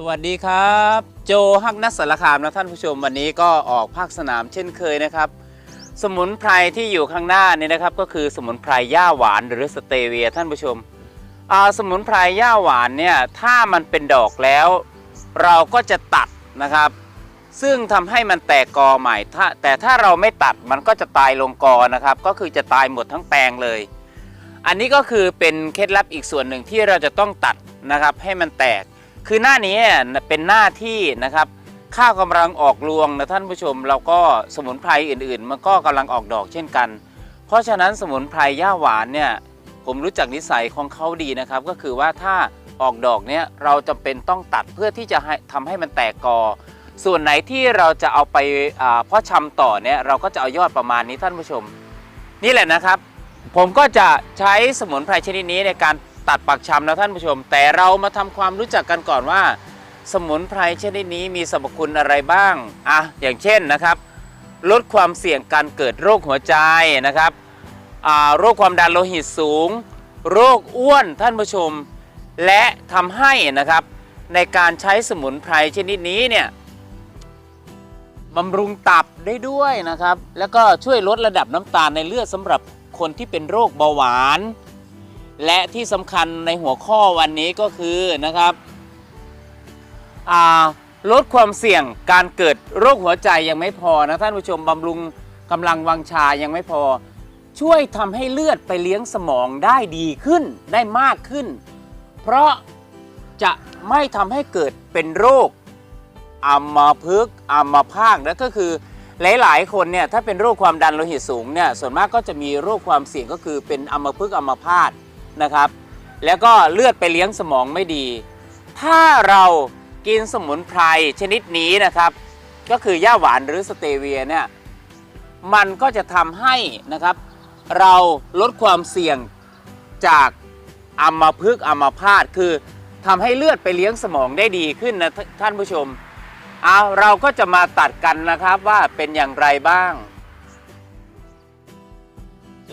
สวัสดีครับ โจฮักนักสารคามนะท่านผู้ชมวันนี้ก็ออกภาคสนามเช่นเคยนะครับ สมุนไพรที่อยู่ข้างหน้านี่นะครับ ก็คือสมุนไพรย่าหวานหรือสเตเวียท่านผู้ชมสมุนไพรย่าหวานเนี่ยถ้ามันเป็นดอกแล้ว เราก็จะตัดนะครับ ซึ่งทำให้มันแตกกอใหม่ถ้าแต่ถ้าเราไม่ตัดมันก็จะตายลงกอนะครับ ก็คือจะตายหมดทั้งแปลงเลย อันนี้ก็คือเป็นเคล็ดลับอีกส่วนหนึ่งที่เราจะต้องตัดนะครับให้มันแตก คือหน้านี้เป็นหน้าที่นะครับข้าวกำลังออกรวงนะท่านผู้ชมแล้วก็สมุนไพรอื่นๆ มันก็กำลังออกดอกเช่นกัน เพราะฉะนั้นสมุนไพรย่าหวานเนี่ยผมรู้จักนิสัยของเขาดีนะครับ ก็คือว่าถ้าออกดอกเนี่ยเราจำเป็นต้องตัดเพื่อที่จะให้ทำให้มันแตกกอ ส่วนไหนที่เราจะเอาไปอ่าเพาะชำต่อเนี่ยเราก็จะเอายอดประมาณนี้ท่านผู้ชม นี่แหละนะครับ ผมก็จะใช้สมุนไพรชนิดนี้ในการ ตัดปักชำนะท่านผู้ชม แต่เรามาทำความรู้จักกันก่อนว่า สมุนไพรชนิดนี้มีสรรพคุณอะไรบ้างอะอย่างเช่นนะครับ ลดความเสี่ยงการเกิดโรคหัวใจนะครับโรคความดันโลหิตสูง โรคอ้วนท่านผู้ชม และทำให้นะครับในการใช้สมุนไพรชนิดนี้เนี่ยบำรุงตับได้ด้วยนะครับ แล้วก็ช่วยลดระดับน้ำตาลในเลือดสำหรับคนที่เป็นโรคเบาหวาน และที่สำคัญในหัวข้อวันนี้ก็คือนะครับลดความเสี่ยงการเกิดโรคหัวใจยังไม่พอนะท่านผู้ชมบำรุงกำลังวังชายังไม่พอ ช่วยทำให้เลือดไปเลี้ยงสมองได้ดีขึ้นได้มากขึ้น เพราะจะไม่ทำให้เกิดเป็นโรคอัมาพฤกอัมพาตนะก็คือหลาย ๆ คนเนี่ยถ้าเป็นโรคความดันโลหิตสูงเนี่ยส่วนมากก็จะมีโรคความเสี่ยงก็คือเป็นอัมพฤกษ์อัมพาต นะครับ แล้วก็เลือดไปเลี้ยงสมองไม่ดี ถ้าเรากินสมุนไพรชนิดนี้นะครับ ก็คือย่าหวานหรือสเตเวียเนี่ยมันก็จะทำให้นะครับ เราลดความเสี่ยงจากอัมพฤกษ์อัมพาตคือทำให้เลือดไปเลี้ยงสมองได้ดีขึ้นนะทท่านผู้ชมเอาเราก็จะมาตัดกันนะครับว่าเป็นอย่างไรบ้าง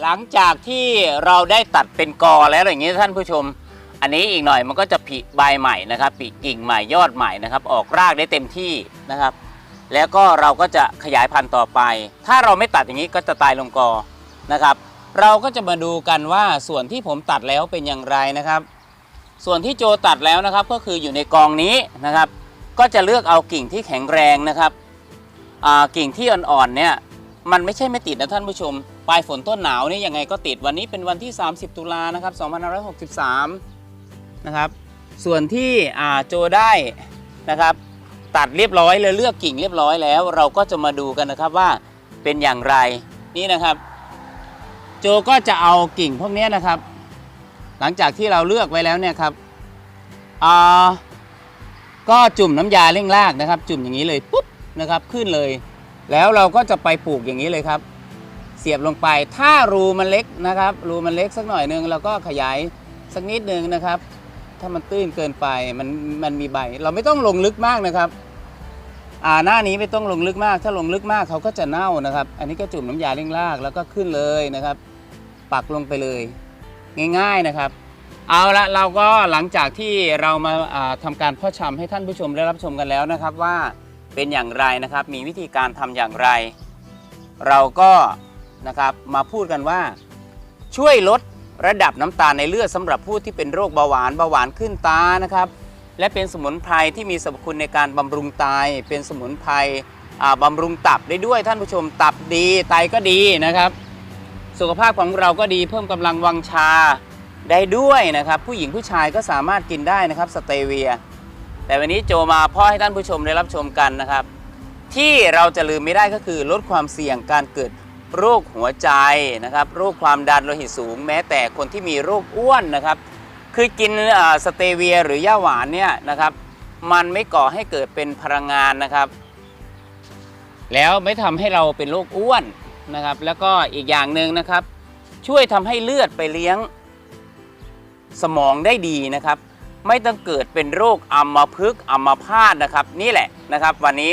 หลังจากที่เราได้ตัดเป็นกอแล้วอย่างนี้ท่านผู้ชม อันนี้อีกหน่อยมันก็จะผลิใบใหม่นะครับปีกิ่งใหม่ยอดใหม่นะครับ ออกรากได้เต็มที่นะครับ แล้วก็เราก็จะขยายพันธุ์ต่อไป ถ้าเราไม่ตัดอย่างนี้ก็จะตายลงกอนะครับ เราก็จะมาดูกันว่าส่วนที่ผมตัดแล้วเป็นอย่างไรนะครับ ส่วนที่โจตัดแล้วนะครับก็คืออยู่ในกองนี้นะครับ ก็จะเลือกเอากิ่งที่แข็งแรงนะครับกิ่งที่อ่อนๆเนี่ย มันไม่ใช่ไม่ติดนะท่านผู้ชม ปลายฝนต้นหนาวนี่ยังไงก็ติดวันนี้เป็นวันที่ 30 ตุลานะครับ2563 นะครับ ส่วนที่โจได้นะครับ ตัดเรียบร้อยเลยเลือกกิ่งเรียบร้อยแล้ว เราก็จะมาดูกันนะครับว่าเป็นอย่างไรนี่นะครับ โจก็จะเอากิ่งพวกนี้นะครับ หลังจากที่เราเลือกไว้แล้วเนี่ยครับอ่าก็จุ่มน้ำยาเร่งรากนะครับ จุ่มอย่างนี้เลยปุ๊บนะครับขึ้นเลย แล้วเราก็จะไปปลูกอย่างนี้เลยครับ เสียบลงไปถ้ารูมันเล็กนะครับ รูมันเล็กสักหน่อยนึงเราก็ขยายสักนิดนึงนะครับ ถ้ามันตื้นเกินไปมันมันมีใบ เราไม่ต้องลงลึกมากนะครับอ่าหน้านี้ไม่ต้องลงลึกมาก ถ้าลงลึกมากเขาก็จะเน่านะครับ อันนี้ก็จุ่มน้ำยาเร่งรากแล้วก็ขึ้นเลยนะครับ ปักลงไปเลย ง่ายๆนะครับ เอาละเราก็หลังจากที่เรามาาทำการพาะชำให้ท่านผู้ชมได้รับชมกันแล้วนะครับว่า เป็นอย่างไรนะครับ มีวิธีการทำอย่างไร เราก็นะครับมาพูดกันว่า ช่วยลดระดับน้ำตาลในเลือดสำหรับผู้ที่เป็นโรคเบาหวานเบาหวานขึ้นตานะครับ และเป็นสมุนไพรที่มีสรรพคุณในการบำรุงไตเป็นสมุนไพรอ่าบำรุงตับได้ด้วยท่านผู้ชมตับดีไตก็ดีนะครับ สุขภาพของเราก็ดีเพิ่มกำลังวังชาได้ด้วยนะครับ ผู้หญิงผู้ชายก็สามารถกินได้นะครับสเตเวีย แต่วันนี้โจมาพ่อให้ท่านผู้ชมได้รับชมกันนะครับ ที่เราจะลืมไม่ได้ก็คือลดความเสี่ยงการเกิดโรคหัวใจนะครับโรคความดันโลหิตสูง แม้แต่คนที่มีโรคอ้วนนะครับคือกินสเตเวียหรือย่าหวานเนี่ยนะครับ มันไม่ก่อให้เกิดเป็นพลังงานนะครับ แล้วไม่ทำให้เราเป็นโรคอ้วนนะครับ แล้วก็อีกอย่างหนึ่งนะครับ ช่วยทำให้เลือดไปเลี้ยงสมองได้ดีนะครับ ไม่ต้องเกิดเป็นโรคอัมพฤกษ์อัมพาตนะครับ นี่แหละนะครับ วันนี้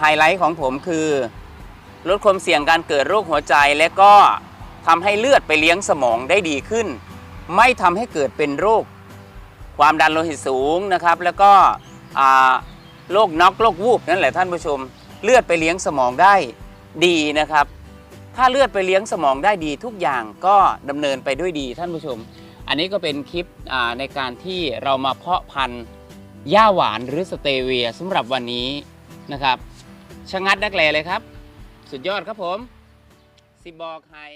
ไฮไลท์ของผมคือลดความเสี่ยงการเกิดโรคหัวใจและก็ทำให้เลือดไปเลี้ยงสมองได้ดีขึ้น ไม่ทำให้เกิดเป็นโรค ความดันโลหิตสูงนะครับ แล้วก็โรคน็อกโรควูบนั่นแหละท่านผู้ชม เลือดไปเลี้ยงสมองได้ดีนะครับ ถ้าเลือดไปเลี้ยงสมองได้ดีทุกอย่างก็ดำเนินไปด้วยดีท่านผู้ชม อันนี้ก็เป็นคลิปในการที่เรามาเพาะพันธุ์หญ้าหวานหรือสเตเวียสำหรับวันนี้นะครับชะงัดนักแลเลยครับ สุดยอดครับผมสิบอกให้